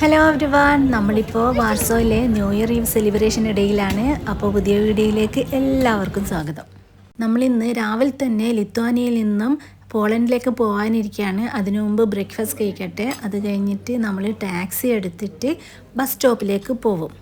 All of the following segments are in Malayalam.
ഹലോ എവ്രിവാൻ നമ്മളിപ്പോൾ വാർസോയിലെ ന്യൂ ഇയർ ഈവ് സെലിബ്രേഷൻ ഇടയിലാണ്. അപ്പോൾ പുതിയ വീഡിയോയിലേക്ക് എല്ലാവർക്കും സ്വാഗതം. നമ്മളിന്ന് രാവിലെ തന്നെ ലിത്വാനിയയിൽ നിന്നും പോളണ്ടിലേക്ക് പോകാനിരിക്കുകയാണ് അതിനു മുമ്പ് ബ്രേക്ക്ഫാസ്റ്റ് കഴിക്കട്ടെ. അത് കഴിഞ്ഞിട്ട് നമ്മൾ ടാക്സി എടുത്തിട്ട് ബസ് സ്റ്റോപ്പിലേക്ക് പോകും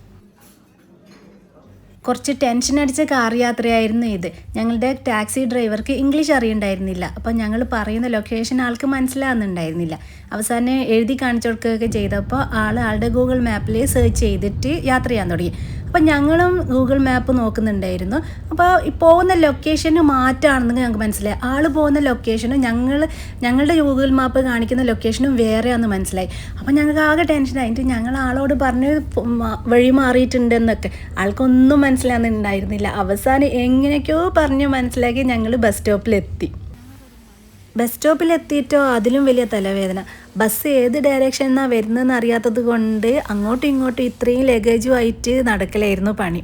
കുറച്ച് ടെൻഷൻ അടിച്ച കാർ യാത്രയായിരുന്നു ഇത്. ഞങ്ങളുടെ ടാക്സി ഡ്രൈവർക്ക് ഇംഗ്ലീഷ് അറിയണ്ടായിരുന്നില്ല. അപ്പോൾ ഞങ്ങൾ പറയുന്ന ലൊക്കേഷൻ ആൾക്ക് മനസ്സിലാകുന്നുണ്ടായിരുന്നില്ല അവസാനം എഴുതി കാണിച്ചു കൊടുക്കുകയൊക്കെ ചെയ്തപ്പോൾ ആൾ ആളുടെ ഗൂഗിൾ മാപ്പിൽ സെർച്ച് ചെയ്തിട്ട് യാത്ര ചെയ്യാൻ തുടങ്ങി. അപ്പോൾ ഞങ്ങളും ഗൂഗിൾ മാപ്പ് നോക്കുന്നുണ്ടായിരുന്നു. അപ്പോൾ പോകുന്ന ലൊക്കേഷന് മാറ്റാണെന്ന് ഞങ്ങൾക്ക് മനസ്സിലായി. ആൾ പോകുന്ന ലൊക്കേഷനും ഞങ്ങൾ ഞങ്ങളുടെ ഗൂഗിൾ മാപ്പ് കാണിക്കുന്ന ലൊക്കേഷനും വേറെയാണെന്ന് മനസ്സിലായി. അപ്പോൾ ഞങ്ങൾക്ക് ആകെ ടെൻഷൻ ആയിട്ട് ഞങ്ങൾ ആളോട് പറഞ്ഞ് വഴി മാറിയിട്ടുണ്ടെന്നൊക്കെ. ആൾക്കൊന്നും മനസ്സിലാകുന്നുണ്ടായിരുന്നില്ല അവസാനം എങ്ങനെയൊക്കെയോ പറഞ്ഞ് മനസ്സിലാക്കി ഞങ്ങൾ ബസ് സ്റ്റോപ്പിലെത്തി ബസ് സ്റ്റോപ്പിൽ എത്തിയിട്ടോ? അതിലും വലിയ തലവേദന. ബസ് ഏത് ഡയറക്ഷൻ എന്നാണ് വരുന്നതെന്ന് അറിയാത്തത് കൊണ്ട് അങ്ങോട്ടും ഇങ്ങോട്ടും ഇത്രയും ലഗേജുമായിട്ട് നടക്കലായിരുന്നു പണി.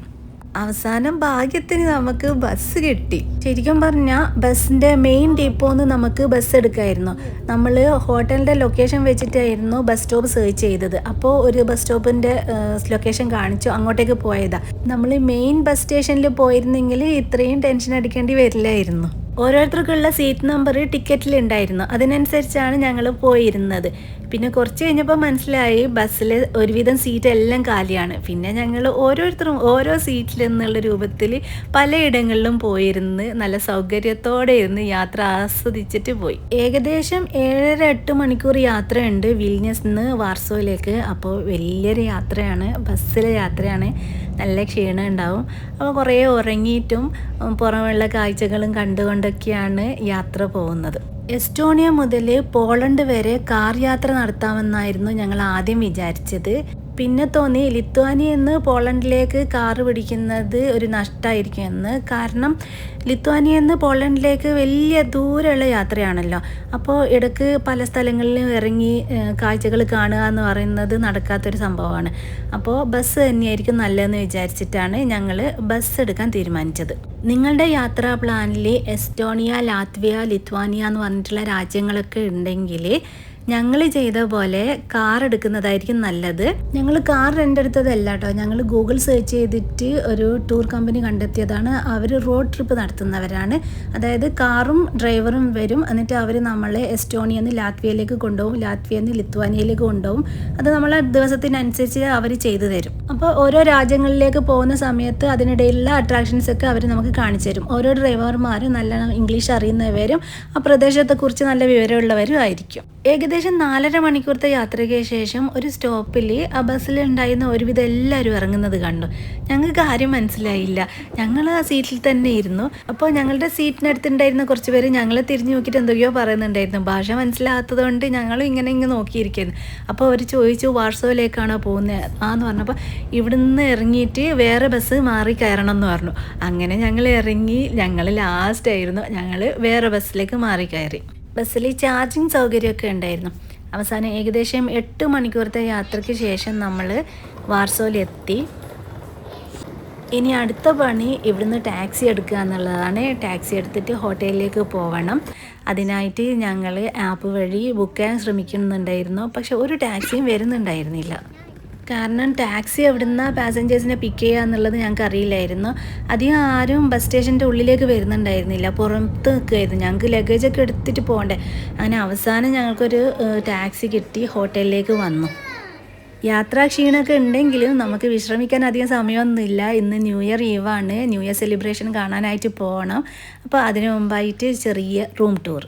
അവസാനം ഭാഗ്യത്തിന് നമുക്ക് ബസ് കിട്ടി. ശരിക്കും പറഞ്ഞാൽ ബസ്സിന്റെ മെയിൻ ഡിപ്പോന്ന് നമുക്ക് ബസ് എടുക്കായിരുന്നു. നമ്മൾ ഹോട്ടലിന്റെ ലൊക്കേഷൻ വെച്ചിട്ടായിരുന്നു ബസ് സ്റ്റോപ്പ് സെർച്ച് ചെയ്തത്. അപ്പോൾ ഒരു ബസ് സ്റ്റോപ്പിന്റെ ലൊക്കേഷൻ കാണിച്ചു അങ്ങോട്ടേക്ക് പോയതാണ് നമ്മൾ മെയിൻ ബസ് സ്റ്റേഷനിൽ പോയിരുന്നെങ്കിൽ ഇത്രയും ടെൻഷൻ അടിക്കേണ്ടി വരില്ലായിരുന്നു. ഓരോരുത്തർക്കുള്ള സീറ്റ് നമ്പർ ടിക്കറ്റിൽ ഉണ്ടായിരുന്നു അതിനനുസരിച്ചാണ് ഞങ്ങൾ പോയിരുന്നത്. പിന്നെ കുറച്ച് കഴിഞ്ഞപ്പോൾ മനസ്സിലായി ബസ്സിൽ ഒരുവിധം സീറ്റ് എല്ലാം കാലിയാണ്. പിന്നെ ഞങ്ങൾ ഓരോരുത്തരും ഓരോ സീറ്റിൽ എന്നുള്ള രൂപത്തിൽ പലയിടങ്ങളിലും പോയിരുന്ന് നല്ല സൗകര്യത്തോടെ ഇരുന്ന് യാത്ര ആസ്വദിച്ചിട്ട് പോയി. ഏകദേശം ഏഴര എട്ട് മണിക്കൂർ യാത്രയുണ്ട് വിൽനിയസ് നിന്ന് വാർസോയിലേക്ക്. അപ്പോൾ വലിയൊരു യാത്രയാണ് ബസ്സിലെ യാത്രയാണ്. നല്ല ക്ഷീണം ഉണ്ടാവും. അപ്പോൾ കുറേ ഉറങ്ങിയിട്ടും പുറമുള്ള കാഴ്ചകളും കണ്ടുകൊണ്ടൊക്കെയാണ് യാത്ര പോകുന്നത്. എസ്റ്റോണിയ മുതൽ പോളണ്ട് വരെ കാർ യാത്ര നടത്താമെന്നായിരുന്നു ഞങ്ങൾ ആദ്യം വിചാരിച്ചത്. പിന്നെ തോന്നി ലിത്വാനിയ എന്ന് പോളണ്ടിലേക്ക് കാറ് പിടിക്കുന്നത് ഒരു നഷ്ടമായിരിക്കും എന്ന്. കാരണം ലിത്വാനിയ എന്ന് പോളണ്ടിലേക്ക് വലിയ ദൂരമുള്ള യാത്രയാണല്ലോ. അപ്പോൾ ഇടയ്ക്ക് പല സ്ഥലങ്ങളിലും ഇറങ്ങി കാഴ്ചകൾ കാണുക എന്ന് പറയുന്നത് നടക്കാത്തൊരു സംഭവമാണ്. അപ്പോൾ ബസ് തന്നെയായിരിക്കും നല്ലതെന്ന് വിചാരിച്ചിട്ടാണ് ഞങ്ങൾ ബസ് എടുക്കാൻ തീരുമാനിച്ചത്. നിങ്ങളുടെ യാത്രാ പ്ലാനിൽ എസ്റ്റോണിയ ലാത്വിയ ലിത്വാനിയ എന്ന് പറഞ്ഞിട്ടുള്ള രാജ്യങ്ങളൊക്കെ ഉണ്ടെങ്കിൽ ഞങ്ങൾ ചെയ്ത പോലെ കാർ എടുക്കുന്നതായിരിക്കും നല്ലത്. ഞങ്ങൾ കാർ റെന്റ് എടുത്തതല്ല കേട്ടോ ഞങ്ങൾ ഗൂഗിൾ സെർച്ച് ചെയ്തിട്ട് ഒരു ടൂർ കമ്പനി കണ്ടെത്തിയതാണ്. അവർ റോഡ് ട്രിപ്പ് നടത്തുന്നവരാണ്. അതായത് കാറും ഡ്രൈവറും വരും. എന്നിട്ട് അവർ നമ്മളെ എസ്റ്റോണിയെന്ന് ലാത്വിയയിലേക്ക് കൊണ്ടുപോകും ലാത്വിയെന്ന് ലിത്വാനിയയിലേക്ക് കൊണ്ടുപോകും അത് നമ്മളെ ദിവസത്തിനനുസരിച്ച് അവർ ചെയ്തു തരും. അപ്പോൾ ഓരോ രാജ്യങ്ങളിലേക്ക് പോകുന്ന സമയത്ത് അതിനിടയിലുള്ള അട്രാക്ഷൻസ് ഒക്കെ അവർ നമുക്ക് കാണിച്ചു തരും. ഓരോ ഡ്രൈവർമാരും നല്ല ഇംഗ്ലീഷ് അറിയുന്നവരും ആ പ്രദേശത്തെക്കുറിച്ച് നല്ല വിവരമുള്ളവരും ആയിരിക്കും. ഏകദേശം നാലര മണിക്കൂറത്തെ യാത്രയ്ക്ക് ശേഷം ഒരു സ്റ്റോപ്പിൽ ആ ബസ്സിൽ ഉണ്ടായിരുന്ന ഒരുവിധം എല്ലാവരും ഇറങ്ങുന്നത് കണ്ടു. ഞങ്ങൾക്ക് കാര്യം മനസ്സിലായില്ല. ഞങ്ങൾ ആ സീറ്റിൽ തന്നെ ഇരുന്നു. അപ്പോൾ ഞങ്ങളുടെ സീറ്റിനടുത്തുണ്ടായിരുന്ന കുറച്ച് പേര് ഞങ്ങളെ തിരിഞ്ഞു നോക്കിയിട്ട് എന്തൊക്കെയോ പറയുന്നുണ്ടായിരുന്നു. ഭാഷ മനസ്സിലാകാത്തത് കൊണ്ട് ഞങ്ങളും ഇങ്ങനെ ഇങ്ങനെ നോക്കിയിരിക്കുന്നു. അപ്പോൾ അവർ ചോദിച്ചു വാർസോയിലേക്കാണോ പോകുന്നത്? ആന്ന് പറഞ്ഞപ്പോൾ ഇവിടുന്ന് ഇറങ്ങിയിട്ട് വേറെ ബസ് മാറി കയറണം എന്ന് പറഞ്ഞു. അങ്ങനെ ഞങ്ങൾ ഇറങ്ങി. ഞങ്ങൾ ലാസ്റ്റ് ആയിരുന്നു. ഞങ്ങൾ വേറെ ബസ്സിലേക്ക് മാറി കയറി. ബസ്സിൽ ചാർജിങ് സൗകര്യമൊക്കെ ഉണ്ടായിരുന്നു. അവസാനം ഏകദേശം എട്ട് മണിക്കൂറത്തെ യാത്രയ്ക്ക് ശേഷം നമ്മൾ വാർസോയിലെത്തി ഇനി അടുത്ത പണി ഇവിടുന്ന് ടാക്സി എടുക്കുക എന്നുള്ളതാണ്. ടാക്സി എടുത്തിട്ട് ഹോട്ടലിലേക്ക് പോകണം അതിനായിട്ട് ഞങ്ങൾ ആപ്പ് വഴി ബുക്ക് ചെയ്യാൻ ശ്രമിക്കുന്നുണ്ടായിരുന്നു. പക്ഷെ ഒരു ടാക്സിയും വരുന്നുണ്ടായിരുന്നില്ല. കാരണം ടാക്സി എവിടുന്ന പാസഞ്ചേഴ്സിനെ പിക്ക് ചെയ്യുക എന്നുള്ളത് ഞങ്ങൾക്ക് അറിയില്ലായിരുന്നു. അധികം ആരും ബസ് സ്റ്റേഷന്റെ ഉള്ളിലേക്ക് വരുന്നുണ്ടായിരുന്നില്ല. പുറത്ത് നിൽക്കുമായിരുന്നു ഞങ്ങൾക്ക് ലഗേജ് ഒക്കെ എടുത്തിട്ട് പോകണ്ടേ. അങ്ങനെ അവസാനം ഞങ്ങൾക്കൊരു ടാക്സി കിട്ടി. ഹോട്ടലിലേക്ക് വന്നു. യാത്രാ ക്ഷീണമൊക്കെ ഉണ്ടെങ്കിലും നമുക്ക് വിശ്രമിക്കാൻ അധികം സമയമൊന്നുമില്ല. ഇന്ന് ന്യൂ ഇയർ ഈവാണ് ന്യൂ ഇയർ സെലിബ്രേഷൻ കാണാനായിട്ട് പോകണം. അപ്പോൾ അതിനു മുമ്പായിട്ട് ചെറിയ റൂം ടൂർ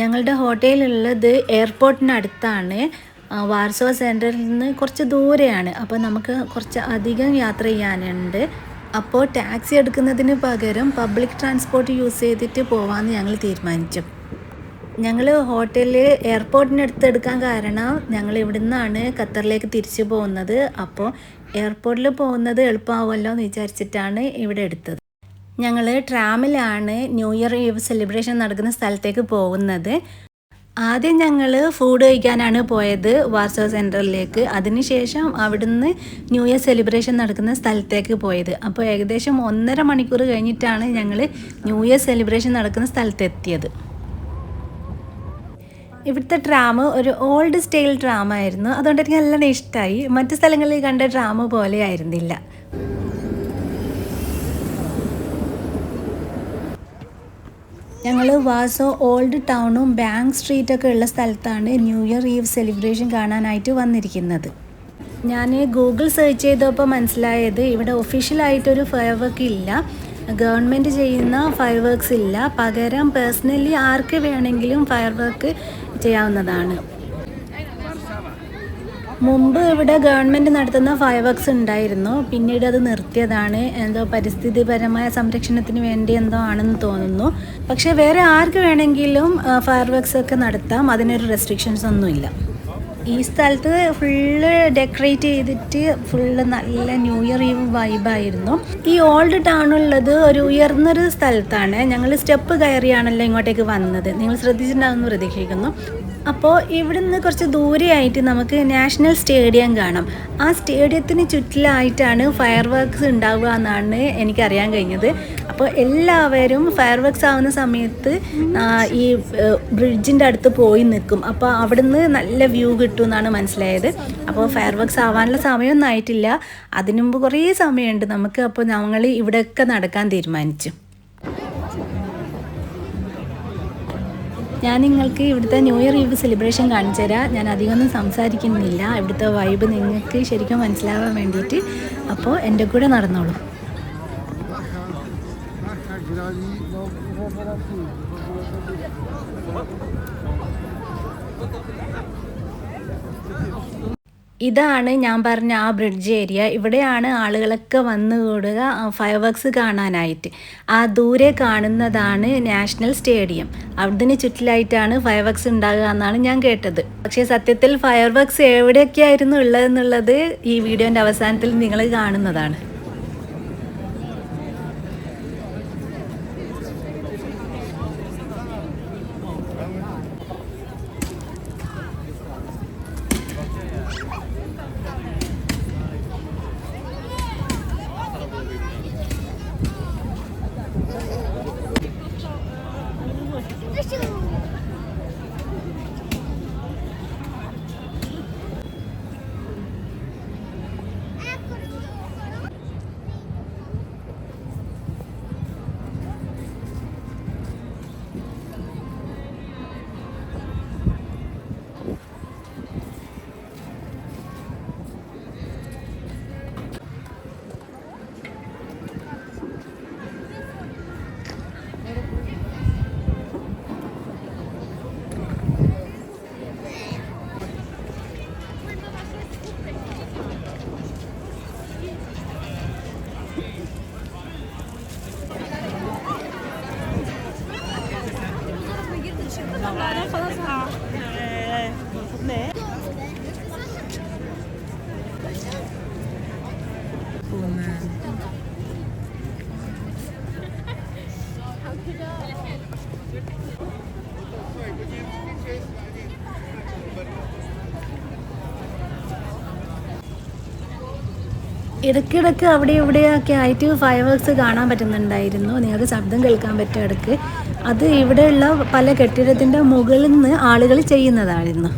ഞങ്ങളുടെ ഹോട്ടലുള്ളത് എയർപോർട്ടിനടുത്താണ്. വാർസോ സെന്ററിൽ നിന്ന് കുറച്ച് ദൂരെയാണ്. അപ്പോൾ നമുക്ക് കുറച്ച് അധികം യാത്ര ചെയ്യാനുണ്ട്. അപ്പോൾ ടാക്സി എടുക്കുന്നതിന് പകരം പബ്ലിക് ട്രാൻസ്പോർട്ട് യൂസ് ചെയ്തിട്ട് പോകാമെന്ന് ഞങ്ങൾ തീരുമാനിച്ചു. ഞങ്ങൾ ഹോട്ടലിൽ എയർപോർട്ടിനടുത്ത് എടുക്കാൻ കാരണം ഞങ്ങൾ ഇവിടെ നിന്നാണ് ഖത്തറിലേക്ക് തിരിച്ചു പോകുന്നത്. അപ്പോൾ എയർപോർട്ടിൽ പോകുന്നത് എളുപ്പമാവുമല്ലോ എന്ന് വിചാരിച്ചിട്ടാണ് ഇവിടെ എടുത്തത്. ഞങ്ങൾ ട്രാമിലാണ് ന്യൂ ഇയർ ഈവ് സെലിബ്രേഷൻ നടക്കുന്ന സ്ഥലത്തേക്ക് പോകുന്നത്. ആദ്യം ഞങ്ങൾ ഫുഡ് കഴിക്കാനാണ് പോയത് വാർസോ സെന്ററിലേക്ക് അതിനുശേഷം അവിടുന്ന് ന്യൂ ഇയർ സെലിബ്രേഷൻ നടക്കുന്ന സ്ഥലത്തേക്ക് പോയത്. അപ്പോൾ ഏകദേശം ഒന്നര മണിക്കൂർ കഴിഞ്ഞിട്ടാണ് ഞങ്ങൾ ന്യൂ ഇയർ സെലിബ്രേഷൻ നടക്കുന്ന സ്ഥലത്തെത്തിയത്. ഇവിടുത്തെ ട്രാം ഒരു ഓൾഡ് സ്റ്റൈൽ ട്രാം ആയിരുന്നു അതുകൊണ്ട് എനിക്ക് നല്ലോണം ഇഷ്ടമായി മറ്റു സ്ഥലങ്ങളിൽ കണ്ട ട്രാം പോലെ ആയിരുന്നില്ല. ഞങ്ങൾ വാസോ ഓൾഡ് ടൗണും ബാങ്ക് സ്ട്രീറ്റ് ഒക്കെ ഉള്ള സ്ഥലത്താണ് ന്യൂ ഇയർ ഈവ് സെലിബ്രേഷൻ കാണാനായിട്ട് വന്നിരിക്കുന്നത്. ഞാൻ ഗൂഗിൾ സെർച്ച് ചെയ്തപ്പോൾ മനസ്സിലായത് ഇവിടെ ഒഫീഷ്യലായിട്ടൊരു ഫയർ വർക്ക് ഇല്ല. ഗവൺമെന്റ് ചെയ്യുന്ന ഫയർ വർക്ക്സ് ഇല്ല. പകരം പേഴ്സണലി ആർക്ക് വേണമെങ്കിലും ഫയർ വർക്ക് ചെയ്യാവുന്നതാണ്. മുമ്പ് ഇവിടെ ഗവൺമെന്റ് നടത്തുന്ന ഫയർ വർക്ക്സ് ഉണ്ടായിരുന്നു. പിന്നീട് അത് നിർത്തിയതാണ്. എന്തോ പരിസ്ഥിതിപരമായ സംരക്ഷണത്തിന് വേണ്ടി എന്തോ ആണെന്ന് തോന്നുന്നു. പക്ഷേ വേറെ ആർക്ക് വേണമെങ്കിലും ഫയർ വർക്ക്സ് ഒക്കെ നടത്താം. അതിനൊരു റെസ്ട്രിക്ഷൻസ് ഒന്നുമില്ല. ഈ സ്ഥലത്ത് ഫുള്ള് ഡെക്കറേറ്റ് ചെയ്തിട്ട് ഫുള്ള് നല്ല ന്യൂ ഇയർ ഈവ് വൈബായിരുന്നു ഈ ഓൾഡ് ടൗൺ ഉള്ളത് ഒരു ഉയർന്നൊരു സ്ഥലത്താണ്. ഞങ്ങൾ സ്റ്റെപ്പ് കയറിയാണല്ലോ ഇങ്ങോട്ടേക്ക് വന്നത്. നിങ്ങൾ ശ്രദ്ധിച്ചിട്ടുണ്ടാവുമെന്ന് പ്രതീക്ഷിക്കുന്നു. അപ്പോൾ ഇവിടുന്ന് കുറച്ച് ദൂരെയായിട്ട് നമുക്ക് നാഷണൽ സ്റ്റേഡിയം കാണാം. ആ സ്റ്റേഡിയത്തിന് ചുറ്റിലായിട്ടാണ് ഫയർ വർക്ക്സ് ഉണ്ടാവുക എന്നാണ് എനിക്കറിയാൻ കഴിഞ്ഞത്. അപ്പോൾ എല്ലാവരും ഫയർ വർക്ക്സ് ആവുന്ന സമയത്ത് ഈ ബ്രിഡ്ജിന്റെ അടുത്ത് പോയി നിൽക്കും. അപ്പോൾ അവിടുന്ന് നല്ല വ്യൂ കിട്ടും എന്നാണ് മനസ്സിലായത്. അപ്പോൾ ഫയർ വർക്ക്സ് ആവാനുള്ള സമയമൊന്നും ആയിട്ടില്ല. അതിനു മുമ്പ് കുറേ സമയമുണ്ട് നമുക്ക്. അപ്പോൾ ഞങ്ങൾ ഇവിടെയൊക്കെ നടക്കാൻ തീരുമാനിച്ചു. ഞാൻ നിങ്ങൾക്ക് ഇവിടുത്തെ ന്യൂ ഇയർ ഈവ് സെലിബ്രേഷൻ കാണിച്ചു തരാം. ഞാൻ അധികമൊന്നും സംസാരിക്കുന്നില്ല. ഇവിടുത്തെ വൈബ് നിങ്ങൾക്ക് ശരിക്കും മനസ്സിലാവാൻ വേണ്ടിയിട്ട്. അപ്പോൾ എന്റെ കൂടെ നടന്നോളൂ. ഇതാണ് ഞാൻ പറഞ്ഞ ആ ബ്രിഡ്ജ് ഏരിയ ഇവിടെയാണ് ആളുകളൊക്കെ വന്നു കൂടുക ഫയർ വർക്ക്സ് കാണാനായിട്ട്. ആ ദൂരെ കാണുന്നതാണ് നാഷണൽ സ്റ്റേഡിയം അവിടുന്ന് ചുറ്റിലായിട്ടാണ് ഫയർ വർക്ക്സ് ഉണ്ടാകുക എന്നാണ് ഞാൻ കേട്ടത്. പക്ഷേ സത്യത്തിൽ ഫയർ വർക്ക്സ് എവിടെയൊക്കെയായിരുന്നു ഉള്ളതെന്നുള്ളത് ഈ വീഡിയോന്റെ അവസാനത്തിൽ നിങ്ങൾ കാണുന്നതാണ്. ഇടയ്ക്കിടയ്ക്ക് അവിടെ ഇവിടെയൊക്കെ ആയിട്ട് ഫയർ വർക്ക്സ് കാണാൻ പറ്റുന്നുണ്ടായിരുന്നു. നിങ്ങൾക്ക് ശബ്ദം കേൾക്കാൻ പറ്റും ഇടയ്ക്ക്. അത് ഇവിടെയുള്ള പല കെട്ടിടത്തിന്റെ മുകളിൽ നിന്ന് ആളുകൾ ചെയ്യുന്നതായിരുന്നു.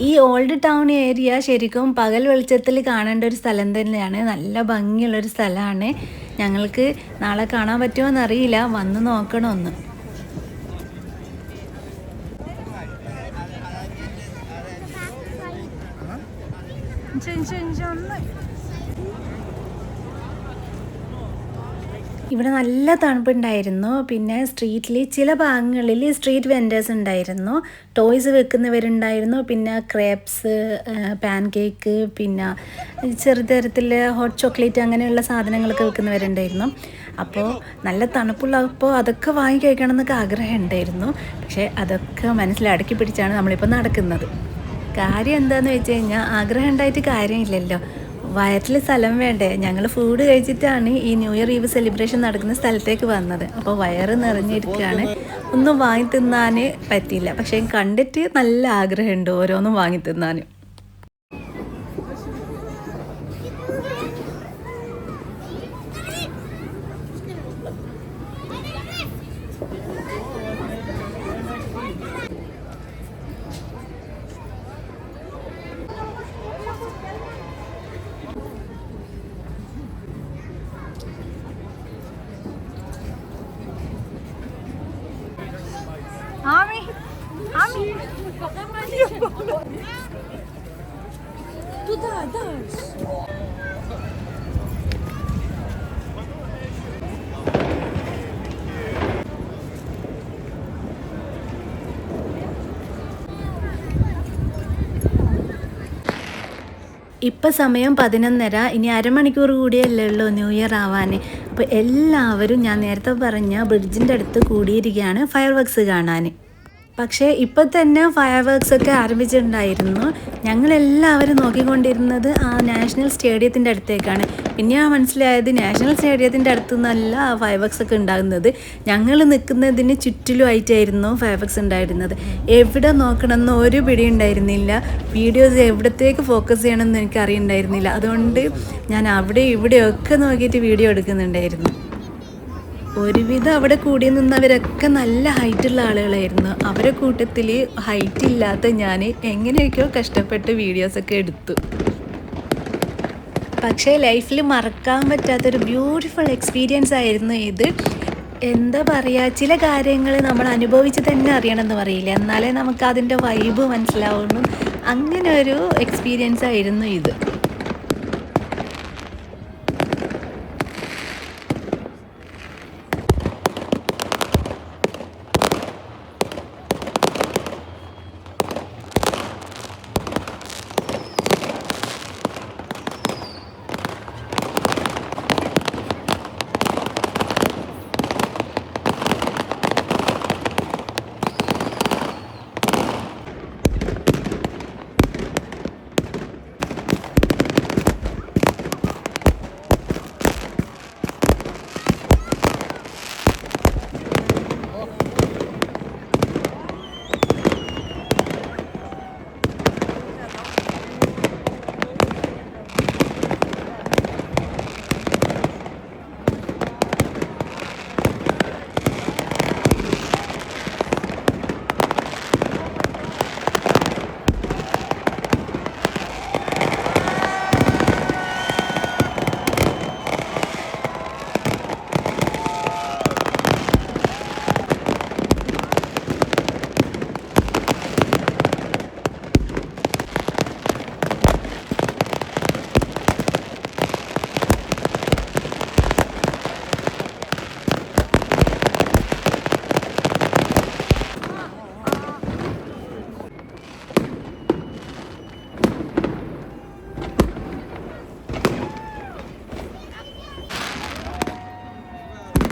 ഈ ഓൾഡ് ടൗൺ ഏരിയ ശരിക്കും പകൽ വെളിച്ചത്തിൽ കാണേണ്ട ഒരു സ്ഥലം തന്നെയാണ്. നല്ല ഭംഗിയുള്ളൊരു സ്ഥലമാണ്. ഞങ്ങൾക്ക് നാളെ കാണാൻ പറ്റുമോ എന്നറിയില്ല വന്ന് നോക്കണമെന്ന്. ഇവിടെ നല്ല തണുപ്പുണ്ടായിരുന്നു. പിന്നെ സ്ട്രീറ്റിൽ ചില ഭാഗങ്ങളിൽ സ്ട്രീറ്റ് വെൻഡേഴ്സ് ഉണ്ടായിരുന്നു. ടോയ്സ് വെക്കുന്നവരുണ്ടായിരുന്നു. പിന്നെ ക്രേപ്സ് പാൻ കേക്ക് പിന്നെ ചെറുതരത്തിൽ ഹോട്ട് ചോക്ലേറ്റ് അങ്ങനെയുള്ള സാധനങ്ങളൊക്കെ വെക്കുന്നവരുണ്ടായിരുന്നു. അപ്പോൾ നല്ല തണുപ്പുള്ളപ്പോൾ അതൊക്കെ വാങ്ങി കഴിക്കണം എന്നൊക്കെ ആഗ്രഹം ഉണ്ടായിരുന്നു. പക്ഷേ അതൊക്കെ മനസ്സിൽ അടക്കി പിടിച്ചാണ് നമ്മളിപ്പോൾ നടക്കുന്നത്. കാര്യം എന്താണെന്ന് വെച്ച് കഴിഞ്ഞാൽ ആഗ്രഹം ഉണ്ടായിട്ട് കാര്യമില്ലല്ലോ. വയറ്റിൽ സ്ഥലം വേണ്ടേ? ഞങ്ങൾ ഫുഡ് കഴിച്ചിട്ടാണ് ഈ ന്യൂ ഇയർ ഈവ് സെലിബ്രേഷൻ നടക്കുന്ന സ്ഥലത്തേക്ക് വന്നത്. അപ്പോൾ വയറ് നിറഞ്ഞിരിക്കുകയാണ്. ഒന്നും വാങ്ങി തിന്നാൻ പറ്റിയില്ല. പക്ഷേ കണ്ടിട്ട് നല്ല ആഗ്രഹമുണ്ട് ഓരോന്നും വാങ്ങി തിന്നാൻ Туда, дальше. ഇപ്പം സമയം പതിനൊന്നര ഇനി അരമണിക്കൂർ കൂടിയല്ലേ ഉള്ളൂ ന്യൂ ഇയർ ആവാൻ അപ്പോൾ എല്ലാവരും ഞാൻ നേരത്തെ പറഞ്ഞ ബ്രിഡ്ജിൻ്റെ അടുത്ത് കൂടിയിരിക്കുകയാണ് ഫയർ വർക്ക്സ് കാണാൻ പക്ഷേ ഇപ്പം തന്നെ ഫയർ വർക്ക്സ് ഒക്കെ ആരംഭിച്ചിട്ടുണ്ടായിരുന്നു. ഞങ്ങളെല്ലാവരും നോക്കിക്കൊണ്ടിരുന്നത് ആ നാഷണൽ സ്റ്റേഡിയത്തിന്റെ അടുത്തേക്കാണ്. പിന്നെ ആ മനസ്സിലായത് നാഷണൽ സ്റ്റേഡിയത്തിന്റെ അടുത്തു നിന്നല്ല ആ ഫയർ വർക്ക്സ് ഒക്കെ ഉണ്ടാകുന്നത്. ഞങ്ങൾ നിൽക്കുന്നതിന് ചുറ്റിലുമായിട്ടായിരുന്നു ഫയർ വർക്ക്സ് ഉണ്ടായിരുന്നത്. എവിടെ നോക്കണമെന്ന് ഒരു പിടി ഉണ്ടായിരുന്നില്ല. വീഡിയോസ് എവിടത്തേക്ക് ഫോക്കസ് ചെയ്യണമെന്ന് എനിക്ക് അറിയണ്ടായിരുന്നില്ല അതുകൊണ്ട് ഞാൻ അവിടെ ഇവിടെയൊക്കെ നോക്കിയിട്ട് വീഡിയോ എടുക്കുന്നുണ്ടായിരുന്നു. ഒരുവിധം അവിടെ കൂടി നിന്നവരൊക്കെ നല്ല ഹൈറ്റുള്ള ആളുകളായിരുന്നു. അവരെ കൂട്ടത്തിൽ ഹൈറ്റ് ഇല്ലാത്ത ഞാൻ എങ്ങനെയൊക്കെയോ കഷ്ടപ്പെട്ട് വീഡിയോസൊക്കെ എടുത്തു. പക്ഷേ ലൈഫിൽ മറക്കാൻ പറ്റാത്തൊരു ബ്യൂട്ടിഫുൾ എക്സ്പീരിയൻസ് ആയിരുന്നു ഇത്. എന്താ പറയുക ചില കാര്യങ്ങൾ നമ്മൾ അനുഭവിച്ച് തന്നെ അറിയണമെന്ന് പറയില്ല. എന്നാലേ നമുക്ക് അതിന്റെ വൈബ് മനസ്സിലാവുള്ളൂ. അങ്ങനെ ഒരു എക്സ്പീരിയൻസ് ആയിരുന്നു ഇത്.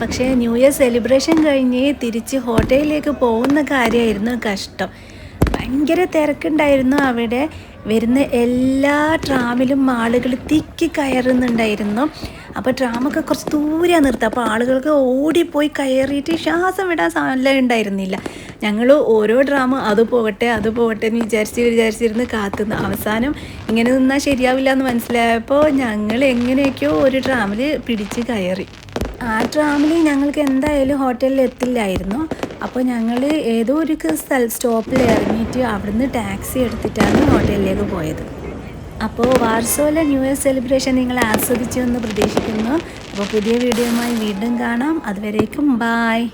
പക്ഷേ ന്യൂ ഇയർ സെലിബ്രേഷൻ കഴിഞ്ഞ് തിരിച്ച് ഹോട്ടലിലേക്ക് പോകുന്ന കാര്യമായിരുന്നു കഷ്ടം. ഭയങ്കര തിരക്കുണ്ടായിരുന്നു അവിടെ. വരുന്ന എല്ലാ ട്രാമിലും ആളുകൾ തിക്കി കയറുന്നുണ്ടായിരുന്നു. അപ്പോൾ ട്രാമൊക്കെ കുറച്ച് ദൂരെ നിർത്തുക അപ്പോൾ ആളുകൾക്ക് ഓടിപ്പോയി കയറിയിട്ട് ശ്വാസം വിടാൻ സ്ഥലം ഉണ്ടായിരുന്നില്ല. ഞങ്ങൾ ഓരോ ഡ്രാമ അത് പോകട്ടെ അത് പോകട്ടെ എന്ന് വിചാരിച്ച് വിചാരിച്ചിരുന്ന് കാത്തുനിന്ന് അവസാനം ഇങ്ങനെ നിന്നാൽ ശരിയാവില്ല എന്ന് മനസ്സിലായപ്പോൾ ഞങ്ങൾ എങ്ങനെയൊക്കെയോ ഒരു ഡ്രാമിൽ പിടിച്ച് കയറി. ആ ട്രാമിൽ ഞങ്ങൾക്ക് എന്തായാലും ഹോട്ടലിൽ എത്തില്ലായിരുന്നു. അപ്പോൾ ഞങ്ങൾ ഏതോ ഒരു സ്ഥല സ്റ്റോപ്പിൽ ഇറങ്ങിയിട്ട് അവിടുന്ന് ടാക്സി എടുത്തിട്ടാണ് ഹോട്ടലിലേക്ക് പോയത്. അപ്പോൾ വാർസോല ന്യൂ ഇയർ സെലിബ്രേഷൻ നിങ്ങൾ ആസ്വദിച്ചു എന്ന് പ്രതീക്ഷിക്കുന്നു. അപ്പോൾ പുതിയ വീഡിയോയുമായി വീണ്ടും കാണാം. അതുവരേക്കും ബായ്